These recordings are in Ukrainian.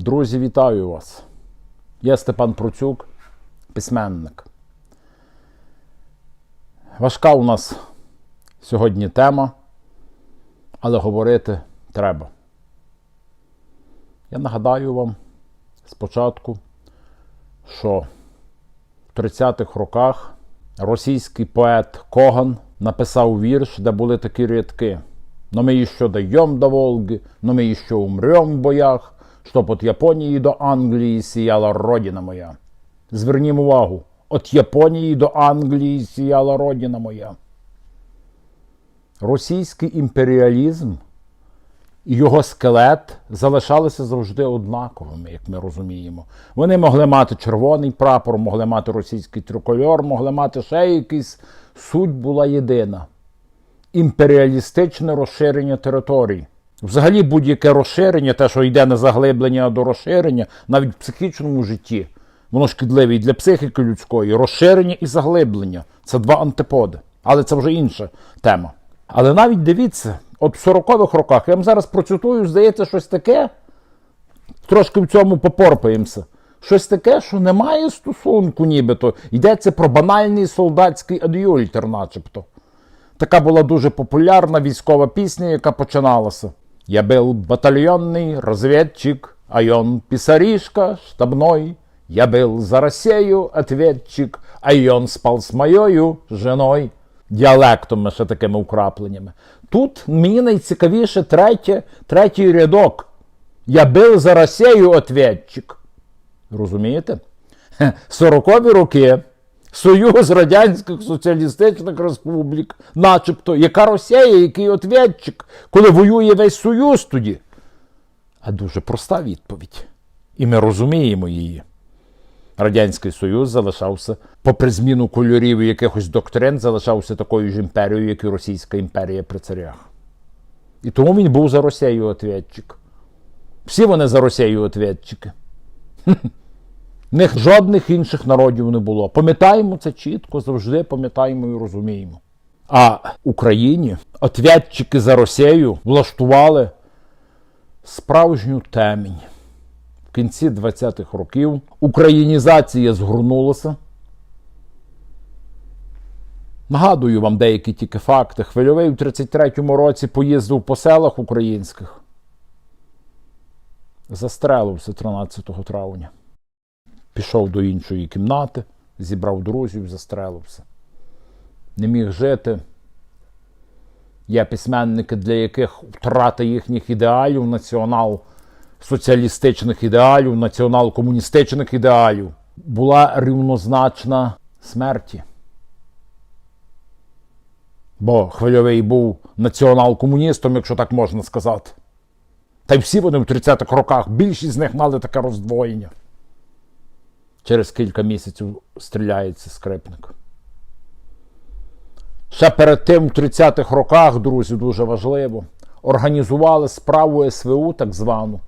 Друзі, вітаю вас. Я Степан Процюк, письменник. Важка у нас сьогодні тема, але говорити треба. Я нагадаю вам спочатку, що в 30-х роках російський поет Коган написав вірш, де були такі рядки. Но мы еще дойдем до Волги, но мы еще умрем в боях, чтоб от Японії до Англії сіяла родина моя. Звернімо увагу, от Японії до Англії сіяла родина моя. Російський імперіалізм і його скелет залишалися завжди однаковими, як ми розуміємо. Вони могли мати червоний прапор, могли мати російський трикольор, могли мати ще якийсь. Суть була єдина імперіалістичне розширення територій. Взагалі будь-яке розширення, те, що йде не заглиблення, а до розширення, навіть в психічному житті, воно шкідливе і для психіки людської. Розширення і заглиблення це два антиподи. Але це вже інша тема. Але навіть дивіться, от в 40-х роках, я вам зараз процитую, здається, щось таке, трошки в цьому попорпаємося. Щось таке, що немає стосунку, нібито. Йдеться про банальний солдатський ад'юльтер, начебто. Така була дуже популярна військова пісня, яка починалася. Я был батальйонний розвідчик, а он писаришка штабной. Я был за Росію ответчик, а он спал з моєю женой. Діалектом ще такими украпленнями. Тут мені найцікавіше третє, третій рядок. Я был за Росію ответчик. Розумієте? Сорокові роки. Союз Радянських Соціалістичних Республік, начебто, яка Росія, який ответчик, коли воює весь Союз тоді? А дуже проста відповідь. І ми розуміємо її. Радянський Союз залишався, попри зміну кольорів і якихось доктрин, залишався такою ж імперією, як і Російська імперія при царях. І тому він був за Росією ответчик. Всі вони за Росією ответчики. В них жодних інших народів не було. Пам'ятаємо це чітко, завжди пам'ятаємо і розуміємо. А Україні отвятчики за Росію влаштували справжню темінь. В кінці 20-х років українізація згорнулася. Нагадую вам деякі тільки факти. Хвильовий у 33-му році поїздив по селах українських. Застрелився 13 травня. Пішов до іншої кімнати, зібрав друзів, застрелився. Не міг жити. Є письменники, для яких втрата їхніх ідеалів, націонал-соціалістичних ідеалів, націонал-комуністичних ідеалів була рівнозначна смерті. Бо Хвильовий був націонал-комуністом, якщо так можна сказати. Та й всі вони в 30-х роках, більшість з них мали таке роздвоєння. Через кілька місяців стріляється скрипник. Ще перед тим, в 30-х роках, друзі, дуже важливо, організували справу СВУ, так звану,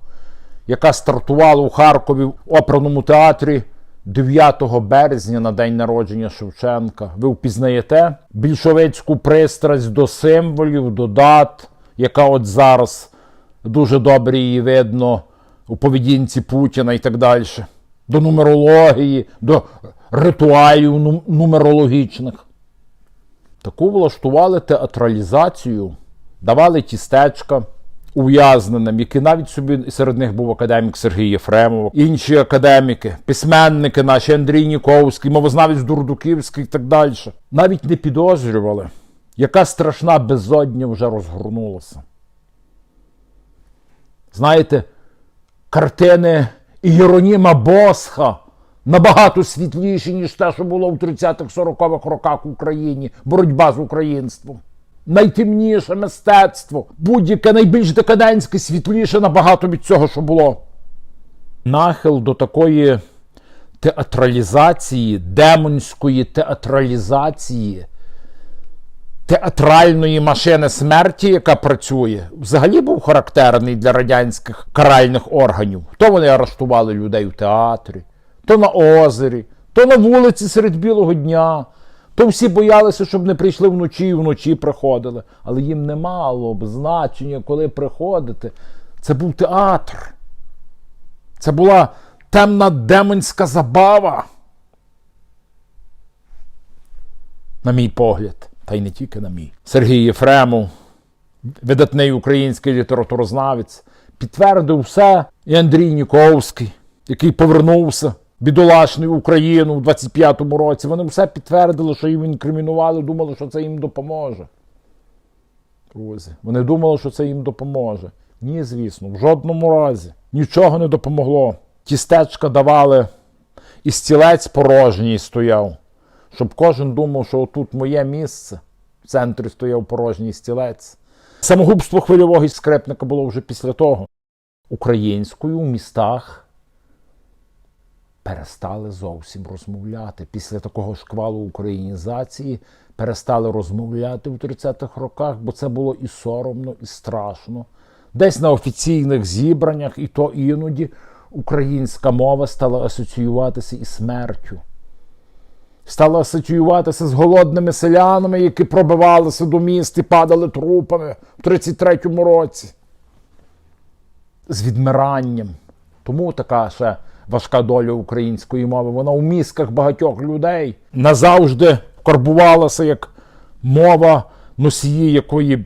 яка стартувала у Харкові в оперному театрі 9 березня на день народження Шевченка. Ви впізнаєте більшовицьку пристрасть до символів, до дат, яка от зараз дуже добре її видно у поведінці Путіна і так далі до нумерології, до ритуалів ну- нумерологічних. Таку влаштували театралізацію, давали тістечка ув'язненим, які навіть собі серед них був академік Сергій Єфремов, інші академіки, письменники наші Андрій Ніковський, мовознавець Дурдуківський і так далі. Навіть не підозрювали, яка страшна безодня вже розгорнулася. Знаєте, картини Єроніма Босха набагато світліші, ніж те, що було в 30-40-х роках в Україні. Боротьба з українством. Найтемніше мистецтво, будь-яке найбільш декадентське, світліше набагато від цього, що було. Нахил до такої театралізації, демонської театралізації, театральної машини смерті, яка працює, взагалі був характерний для радянських каральних органів. То вони арештували людей в театрі, то на озері, то на вулиці серед білого дня. То всі боялися, щоб не прийшли вночі і вночі приходили. Але їм не мало б значення, коли приходити. Це був театр. Це була темна демонська забава. На мій погляд, та й не тільки на мій. Сергій Єфремов, видатний український літературознавець, підтвердив все. І Андрій Ніковський, який повернувся бідолашний в Україну в 25-му році. Вони все підтвердили, що їм інкримінували, думали, що це їм допоможе. Друзі, вони думали, що це їм допоможе. Ні, звісно, в жодному разі. Нічого не допомогло. Тістечка давали, і стілець порожній стояв, щоб кожен думав, що отут моє місце. В центрі стояв порожній стілець. Самогубство хвильового і скрепника було вже після того. Українською в містах перестали зовсім розмовляти. Після такого шквалу українізації перестали розмовляти в 30-х роках, бо це було і соромно, і страшно. Десь на офіційних зібраннях, і то іноді українська мова стала асоціюватися із смертю. Стала асоціюватися з голодними селянами, які пробивалися до міст і падали трупами в 33-му році. З відмиранням. Тому така ще важка доля української мови. Вона у мізках багатьох людей назавжди корбувалася як мова носії якої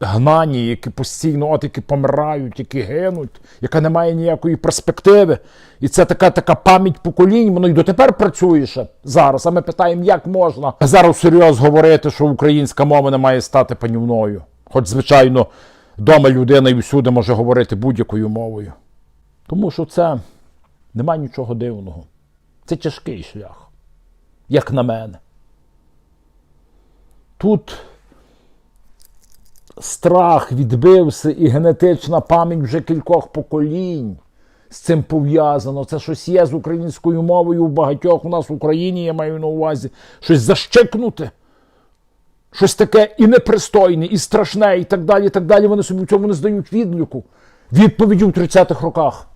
гнані, які постійно от які помирають, які гинуть, яка не має ніякої перспективи. І це така така пам'ять поколінь, воно й дотепер працює ще зараз. А ми питаємо, як можна зараз серйозно говорити, що українська мова не має стати панівною. Хоч, звичайно, вдома людина і всюди може говорити будь-якою мовою. Тому що це нема нічого дивного. Це тяжкий шлях, як на мене. Тут страх відбився і генетична пам'ять вже кількох поколінь з цим пов'язано. Це щось є з українською мовою у багатьох у нас в Україні, я маю на увазі, щось защикнути. Щось таке і непристойне, і страшне, і так далі. і так далі. Вони собі в цьому не здають відліку. Відповіді в 30-х роках.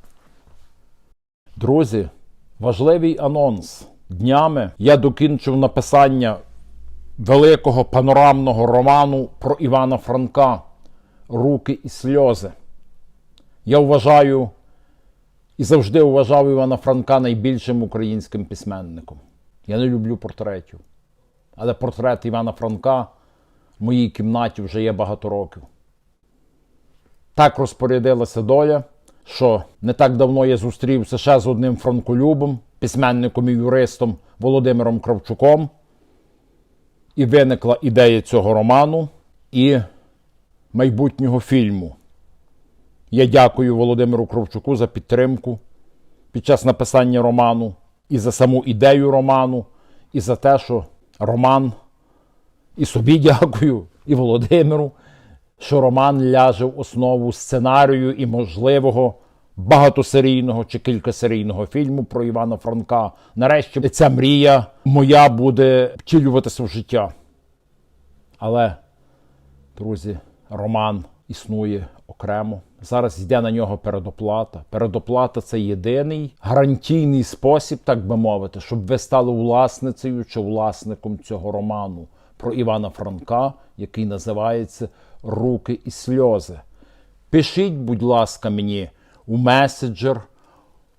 Друзі, важливий анонс. Днями я докінчив написання великого панорамного роману про Івана Франка Руки і сльози. Я вважаю і завжди вважав Івана Франка найбільшим українським письменником. Я не люблю портретів. Але портрет Івана Франка в моїй кімнаті вже є багато років. Так розпорядилася доля, що не так давно я зустрівся ще з одним франколюбом, письменником і юристом Володимиром Кравчуком. І виникла ідея цього роману і майбутнього фільму. Я дякую Володимиру Кравчуку за підтримку під час написання роману, і за саму ідею роману, і за те, що роман, і собі дякую, і Володимиру, що роман ляже в основу сценарію і можливого багатосерійного чи кількасерійного фільму про Івана Франка. Нарешті ця мрія моя буде втілюватися в життя. Але, друзі, роман існує окремо. Зараз йде на нього передоплата. Передоплата це єдиний гарантійний спосіб, так би мовити, щоб ви стали власницею чи власником цього роману про Івана Франка, який називається Руки і сльози. Пишіть, будь ласка, мені у меседжер,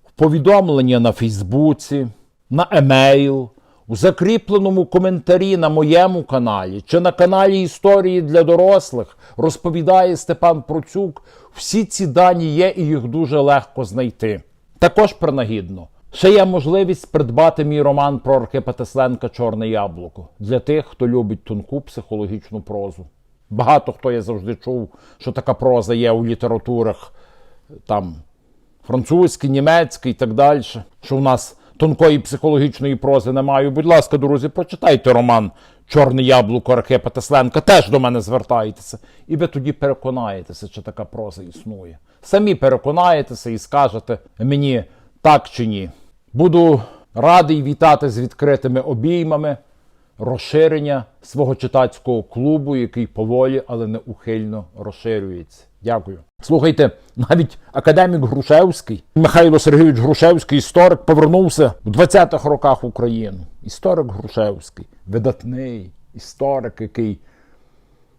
в повідомлення на Фейсбуці, на емейл, у закріпленому коментарі на моєму каналі чи на каналі Історії для дорослих розповідає Степан Процюк. Всі ці дані є і їх дуже легко знайти. Також принагідно. Ще є можливість придбати мій роман про Архипа Чорне яблуко для тих, хто любить тонку психологічну прозу. Багато хто я завжди чув, що така проза є у літературах там французький, німецький і так далі. Що в нас тонкої психологічної прози не маю. Будь ласка, друзі, прочитайте роман Чорне яблуко Архипа Тесленка, теж до мене звертайтеся. І ви тоді переконаєтеся, чи така проза існує. Самі переконаєтеся і скажете мені так чи ні. Буду радий вітати з відкритими обіймами розширення свого читацького клубу, який поволі, але неухильно розширюється. Дякую. Слухайте, навіть академік Грушевський, Михайло Сергійович Грушевський, історик, повернувся в 20-х роках в Україну. Історик Грушевський, видатний історик, який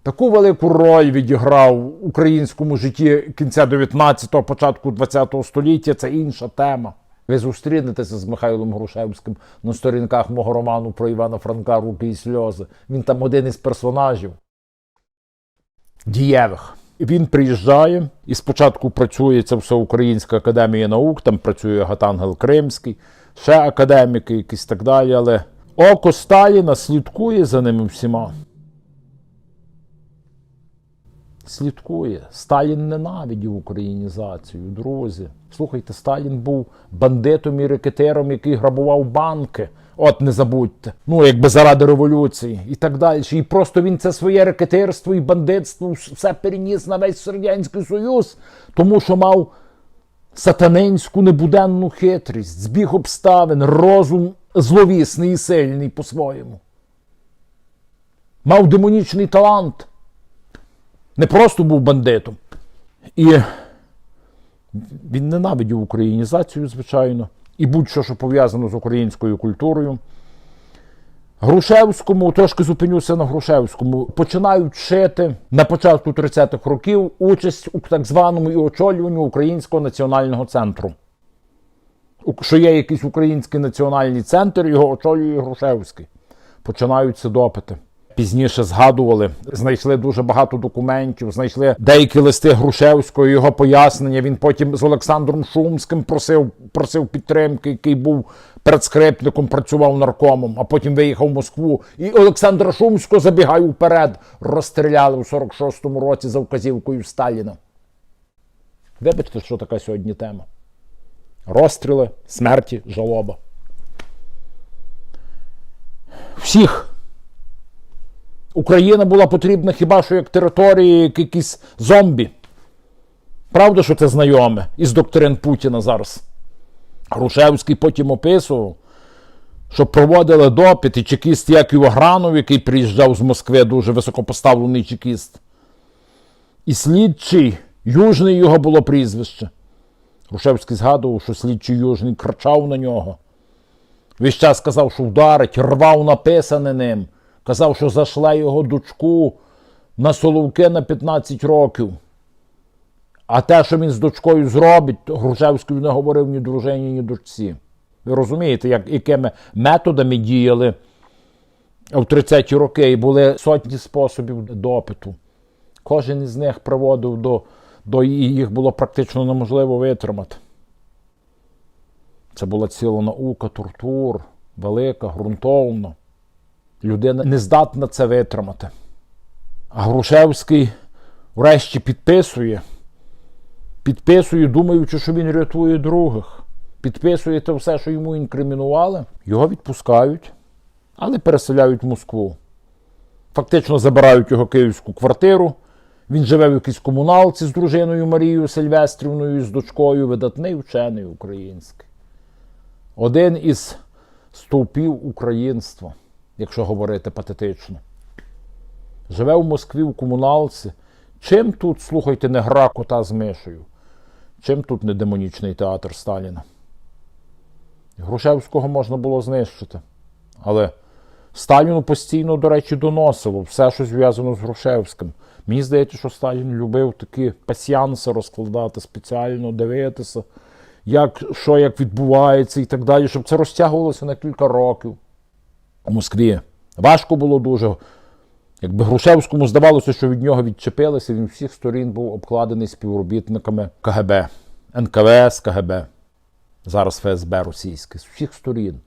Таку велику роль відіграв в українському житті кінця 19-го, початку 20-го століття це інша тема. Ви зустрінетеся з Михайлом Грушевським на сторінках мого роману про Івана Франка Руки і сльози. Він там один із персонажів дієвих. Він приїжджає і спочатку працює це Всеукраїнська академія наук, там працює Гатангел Кримський, ще академіки, якісь так далі. Але око Сталіна слідкує за ними всіма. Слідкує. Сталін ненавидів українізацію, друзі. Слухайте, Сталін був бандитом і рекетером, який грабував банки. От не забудьте. Ну, якби заради революції і так далі. І просто він це своє рекетерство і бандитство все переніс на весь Радянський Союз, тому що мав сатанинську небуденну хитрість, збіг обставин, розум зловісний і сильний по-своєму. Мав демонічний талант. Не просто був бандитом. І він ненавидів українізацію, звичайно, і будь-що, що пов'язано з українською культурою. Грушевському, трошки зупинюся на Грушевському, починають вчити на початку 30-х років участь у так званому і очолюванню Українського національного центру. Що є якийсь український національний центр, його очолює Грушевський. Починаються допити. Пізніше згадували, знайшли дуже багато документів, знайшли деякі листи Грушевського, його пояснення. Він потім з Олександром Шумським просив, просив підтримки, який був предскриптником, працював наркомом, а потім виїхав в Москву. І Олександра Шумського забігаю вперед. Розстріляли у 46-му році за вказівкою Сталіна. Вибачте, що така сьогодні тема. Розстріли, смерті, жалоба. Всіх Україна була потрібна хіба що як території, як якісь зомбі. Правда, що це знайоме із доктрин Путіна зараз. Грушевський потім описував, що проводили допит і чекіст Яків Агранов, який приїжджав з Москви, дуже високопоставлений чекіст. І слідчий, Южний його було прізвище. Грушевський згадував, що слідчий Южний кричав на нього. Весь час казав, що вдарить, рвав написане ним. Казав, що зайшла його дочку на соловки на 15 років. А те, що він з дочкою зробить, Грушевський не говорив ні дружині, ні дочці. Ви розумієте, як, якими методами діяли в 30-ті роки, і були сотні способів допиту. Кожен із них приводив до, до їх було практично неможливо витримати. Це була ціла наука, тортур, велика, ґрунтовна. Людина не здатна це витримати. А Грушевський врешті підписує. Підписує, думаючи, що він рятує других. Підписує те все, що йому інкримінували. Його відпускають, але переселяють в Москву. Фактично забирають його київську квартиру. Він живе в якійсь комуналці з дружиною Марією Сильвестрівною з дочкою, видатний вчений український. Один із стовпів українства, якщо говорити патетично. Живе в Москві в комуналці. Чим тут, слухайте, не гра кота з мишею? Чим тут не демонічний театр Сталіна? Грушевського можна було знищити. Але Сталіну постійно, до речі, доносило все, що зв'язано з Грушевським. Мені здається, що Сталін любив такі пасіанси розкладати спеціально, дивитися, як, що як відбувається і так далі, щоб це розтягувалося на кілька років Москві. Важко було дуже. Якби Грушевському здавалося, що від нього відчепилися, він всіх сторін був обкладений співробітниками КГБ, НКВС, КГБ, зараз ФСБ російське, з всіх сторін.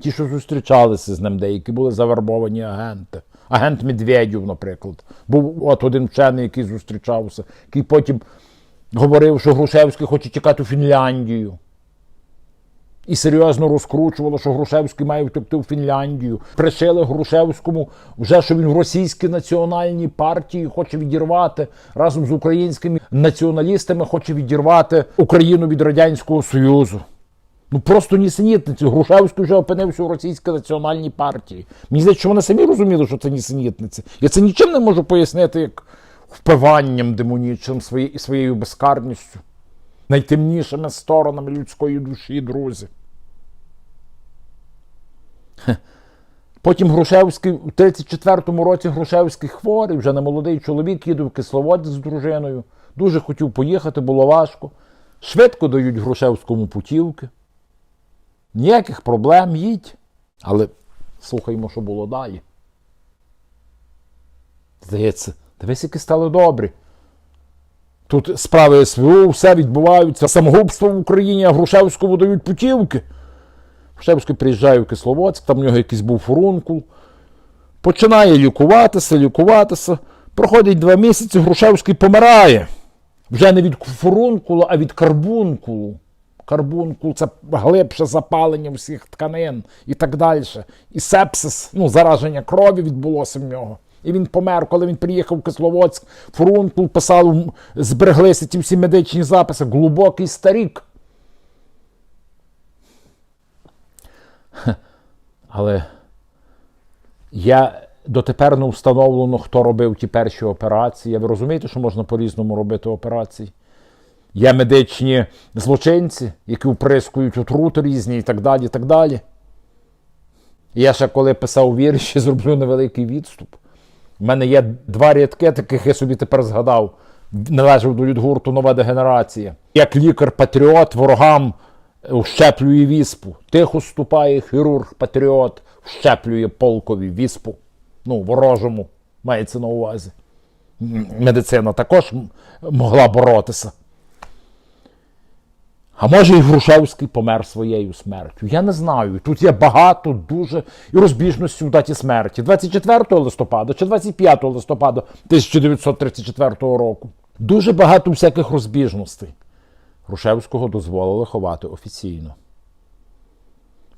Ті, що зустрічалися з ним, деякі були завербовані агенти. Агент Медведєв, наприклад. Був от один вчений, який зустрічався, який потім говорив, що Грушевський хоче тікати у Фінляндію. І серйозно розкручувало, що Грушевський має втекти в Фінляндію. Пришили Грушевському вже, що він в російській національній партії хоче відірвати разом з українськими націоналістами, хоче відірвати Україну від Радянського Союзу. Ну просто нісенітниці. Грушевський вже опинився у російській національній партії. Мені здається, що вони самі розуміли, що це нісенітниці. Я це нічим не можу пояснити як впиванням демонічним своєю безкарністю, найтемнішими сторонами людської душі, друзі. Потім Грушевський у 34-му році Грушевський хворий, вже не молодий чоловік, їде в Кисловодськ з дружиною. Дуже хотів поїхати, було важко. Швидко дають Грушевському путівки. Ніяких проблем, їдь. Але слухаймо, що було далі. Здається, дивись, які стали добрі. Тут справи СВУ, все відбуваються. Самогубство в Україні, а Грушевському дають путівки. Грушевський приїжджає в Кисловодськ, там у нього якийсь був фурункул. Починає лікуватися, лікуватися. Проходить два місяці, Грушевський помирає. Вже не від фурункулу, а від карбункулу. Карбункул це глибше запалення всіх тканин і так далі. І сепсис, ну, зараження крові відбулося в нього. І він помер, коли він приїхав в Кисловодськ, фурункул писав, збереглися ті всі медичні записи. Глибокий старік. Але я дотепер не встановлено, хто робив ті перші операції. Ви розумієте, що можна по-різному робити операції? Є медичні злочинці, які вприскують отрути різні і так далі. і так далі. Я ще коли писав вірші, зроблю невеликий відступ. У мене є два рядки, таких я собі тепер згадав. Належав до людгурту нова дегенерація. Як лікар-патріот ворогам вщеплює віспу. Тихо ступає хірург-патріот, вщеплює полкові віспу. Ну, ворожому, мається на увазі. Медицина також могла боротися. А може і Грушевський помер своєю смертю. Я не знаю. Тут є багато дуже і розбіжності в даті смерті. 24 листопада чи 25 листопада 1934 року. Дуже багато всяких розбіжностей. Грушевського дозволили ховати офіційно.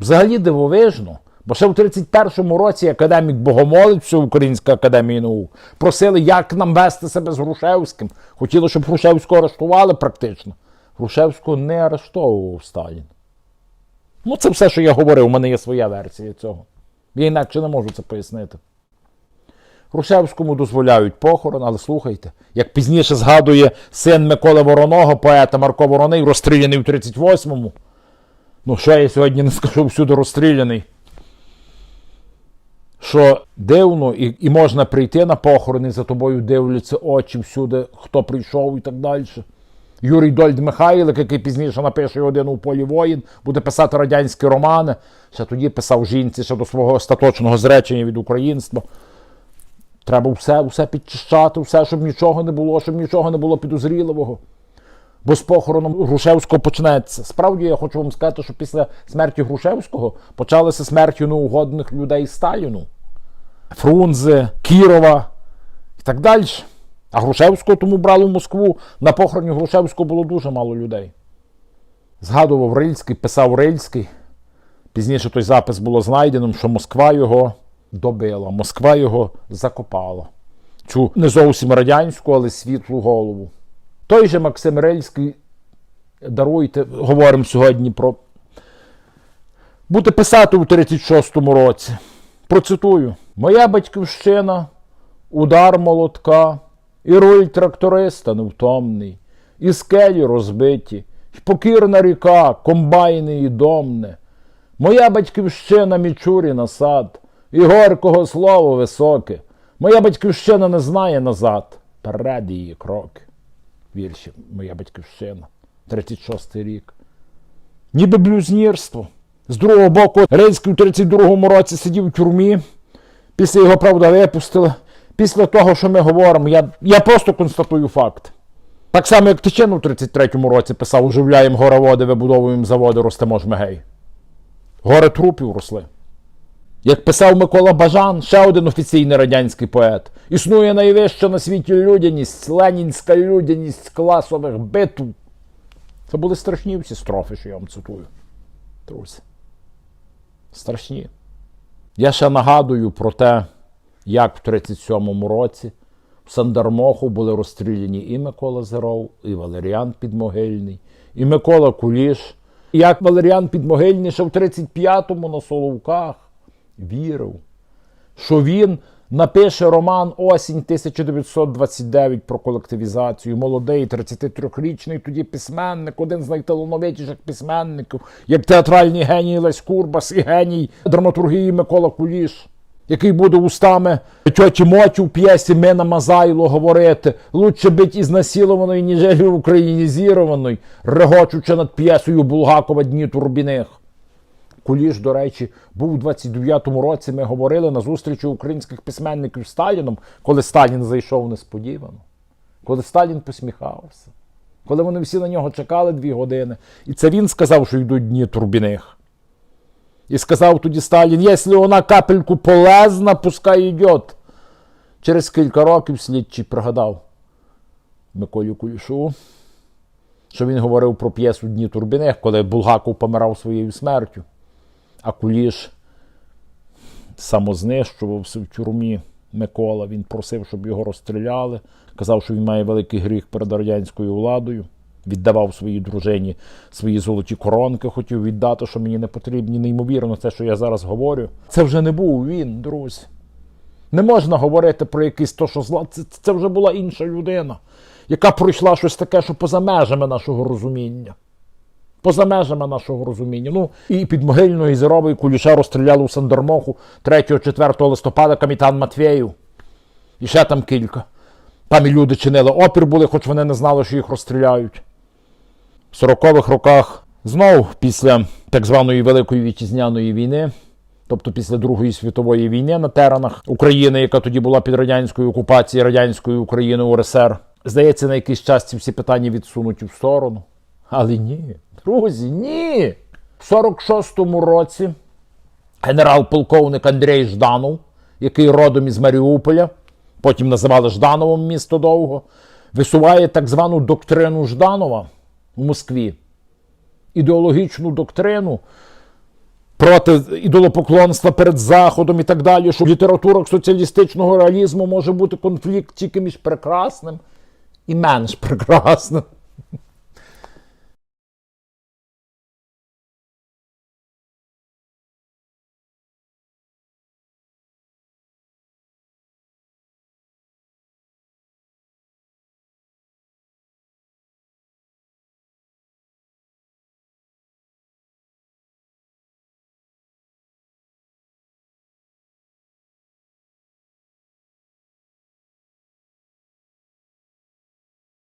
Взагалі дивовижно, бо ще в 31-му році академік Богомолець Всеукраїнська академія наук просили, як нам вести себе з Грушевським. Хотіли, щоб Грушевського арештували практично. Грушевського не арештовував Сталін. Ну, це все, що я говорив, у мене є своя версія цього. Я інакше не можу це пояснити. Грушевському дозволяють похорон, але слухайте, як пізніше згадує син Миколи Вороного, поета Марко Вороний, розстріляний у 38-му. Ну, що я сьогодні не скажу, всюди розстріляний. Що дивно, і, і можна прийти на похорони, за тобою дивляться очі всюди, хто прийшов і так далі. Юрій Дольд Михайлик, який пізніше напише годину у полі воїн, буде писати радянські романи. Ще тоді писав жінці ще до свого остаточного зречення від українства. Треба все, все підчищати, все, щоб нічого не було, щоб нічого не було підозріливого. Бо з похороном Грушевського почнеться. Справді я хочу вам сказати, що після смерті Грушевського почалися смерті неугодних людей Сталіну. Фрунзе, Кірова і так далі. А Грушевського тому брали в Москву. На похороні Грушевського було дуже мало людей. Згадував Рильський, писав Рильський. Пізніше той запис було знайденим, що Москва його добила, Москва його закопала. Цю не зовсім радянську, але світлу голову. Той же Максим Рильський, даруйте, говоримо сьогодні про. Буде писати у 36-му році. Процитую: Моя батьківщина, удар молотка, і руль тракториста невтомний, і скелі розбиті, і покірна ріка, комбайни і домне. Моя батьківщина Мічуріна сад, і горького слово високе. Моя батьківщина не знає назад, перед її кроки. Вірші Моя батьківщина, 36-й рік. Ніби блюзнірство. З другого боку, Рильський у 32-му році сидів у тюрмі. Після його, правда, випустили. Після того, що ми говоримо, я, я просто констатую факт. Так само, як Тичин у 33-му році писав, оживляємо гороводи, вибудовуємо заводи, ростемо жмегей. Гори трупів росли. Як писав Микола Бажан, ще один офіційний радянський поет, існує найвища на світі людяність, ленінська людяність класових битв. Це були страшні всі строфи, що я вам цитую. Друзі. Страшні. Я ще нагадую про те, як в 37-му році в Сандармоху були розстріляні і Микола Зеров, і Валеріан Підмогильний, і Микола Куліш. І як Валеріан Підмогильний ще в 35-му на Соловках вірив, що він напише роман Осінь 1929 про колективізацію. Молодий 33-річний тоді письменник, один з найталановитіших письменників, як театральний геній Лесь Курбас і геній драматургії Микола Куліш. який буде устами тьоті Моті в п'єсі Мина Мазайло говорити лучше бить ізнасілованою, ніж українізірованою, регочучи над п'єсою Булгакова Дні Турбіних. Куліш, до речі, був у 29-му році. Ми говорили на зустрічі українських письменників з Сталіном, коли Сталін зайшов несподівано, коли Сталін посміхався, коли вони всі на нього чекали дві години. І це він сказав, що йдуть дні Турбіних. І сказав тоді Сталін, якщо вона капельку полезна, пускай йдет. Через кілька років слідчий пригадав Миколі Кулішу, що він говорив про п'єсу Дні Турбіних, коли Булгаков помирав своєю смертю, а Куліш самознищувався в тюрмі Микола. Він просив, щоб його розстріляли. Казав, що він має великий гріх перед радянською владою. Віддавав своїй дружині свої золоті коронки, хотів віддати, що мені не потрібні. Неймовірно, це, що я зараз говорю. Це вже не був він, друзі. Не можна говорити про якийсь то, що зла. Це, це вже була інша людина, яка пройшла щось таке, що поза межами нашого розуміння. Поза межами нашого розуміння. Ну, і під могильною Зеровою Куліша розстріляли у Сандермоху 3-4 листопада Камітан Матвєєв. І ще там кілька. Там і люди чинили опір були, хоч вони не знали, що їх розстріляють. В 40-х роках знов після так званої Великої Вітчизняної війни, тобто після Другої світової війни на теренах України, яка тоді була під радянською окупацією радянської України УРСР, здається, на якийсь час ці всі питання відсунуті в сторону. Але ні, друзі, ні. В 46-му році генерал-полковник Андрій Жданов, який родом із Маріуполя, потім називали Ждановим місто довго, висуває так звану доктрину Жданова в Москві. Ідеологічну доктрину проти ідолопоклонства перед Заходом і так далі, що в літературах соціалістичного реалізму може бути конфлікт тільки між прекрасним і менш прекрасним.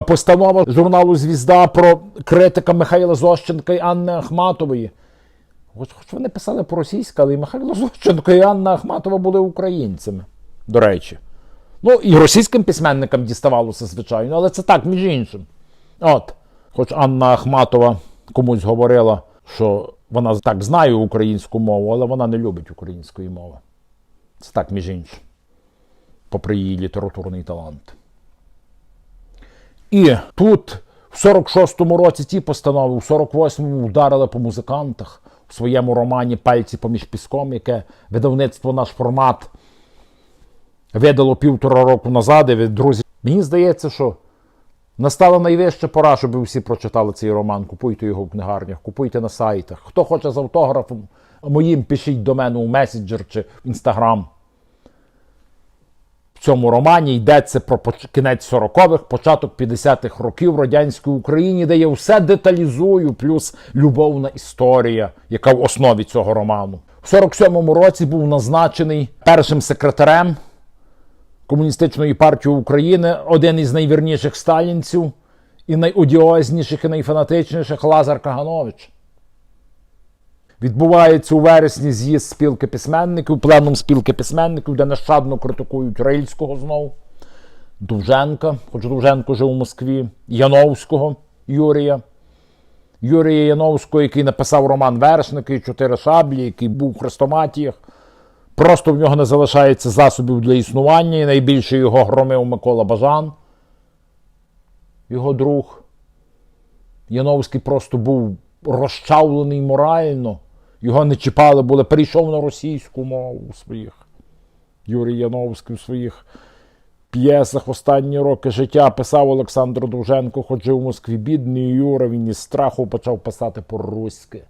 Постанова журналу Звізда про критика Михайла Зощенка і Анни Ахматової. Хоч, вони писали по-російськи, але і Михайло Зощенко і Анна Ахматова були українцями, до речі. Ну, і російським письменникам діставалося, звичайно, але це так, між іншим. От, хоч Анна Ахматова комусь говорила, що вона так знає українську мову, але вона не любить української мови. Це так, між іншим, попри її літературний талант. І тут в 46-му році ті постанови, у 48-му вдарили по музикантах у своєму романі Пальці поміж піском, яке видавництво наш формат видало півтора року назад. І друзі, мені здається, що настала найвища пора, щоб всі прочитали цей роман. Купуйте його в книгарнях, купуйте на сайтах. Хто хоче з автографом моїм, пишіть до мене у меседжер чи в інстаграм. Цьому романі йдеться про кінець 40-х, початок 50-х років в радянській Україні, де я все деталізую, плюс любовна історія, яка в основі цього роману. В 47-му році був назначений першим секретарем Комуністичної партії України, один із найвірніших сталінців і найодіозніших і найфанатичніших Лазар Каганович. Відбувається у вересні з'їзд спілки письменників, пленум спілки письменників, де нещадно критикують Рильського знов, Довженка, хоч Довженко жив у Москві, Яновського Юрія. Юрія Яновського, який написав роман Вершники, Чотири шаблі, який був в хрестоматіях. Просто в нього не залишається засобів для існування, і найбільше його громив Микола Бажан, його друг. Яновський просто був розчавлений морально. Його не чіпали, були перейшов на російську мову у своїх. Юрій Яновський у своїх п'єсах останні роки життя писав Олександр Довженко, хоч жив у Москві бідний Юра, він із страху почав писати по-руськи.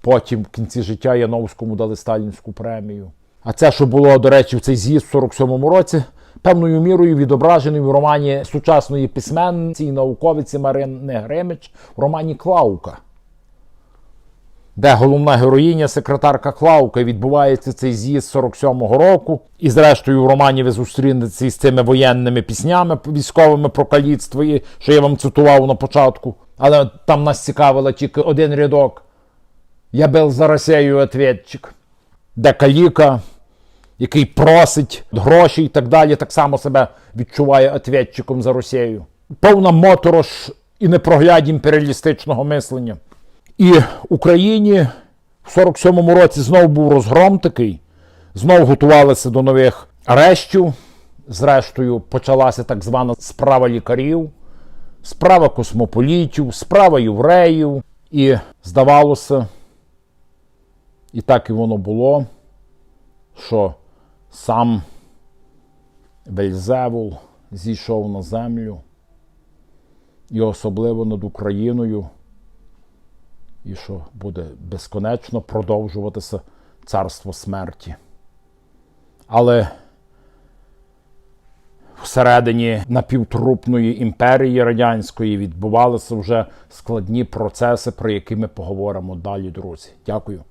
Потім в кінці життя Яновському дали сталінську премію. А це, що було, до речі, в цей з'їзд в 47-му році, певною мірою відображений в романі сучасної письменниці і науковиці Марини Гримич в романі Клаука. Де головна героїня, секретарка Клаука, відбувається цей з'їзд 47-го року. І зрештою в романі ви зустрінетеся із цими воєнними піснями військовими про каліцтво, що я вам цитував на початку. Але там нас цікавило тільки один рядок. Я бил за Росію ответчик. Де каліка, який просить гроші і так далі, так само себе відчуває ответчиком за Росію. Повна моторош і непрогляд імперіалістичного мислення. І Україні в 47-му році знов був розгром такий, знов готувалися до нових арештів. Зрештою, почалася так звана справа лікарів, справа космополітів, справа євреїв. І здавалося, і так і воно було, що сам Вельзевул зійшов на землю, і особливо над Україною, і що буде безконечно продовжуватися царство смерті. Але всередині напівтрупної імперії радянської відбувалися вже складні процеси, про які ми поговоримо далі, друзі. Дякую.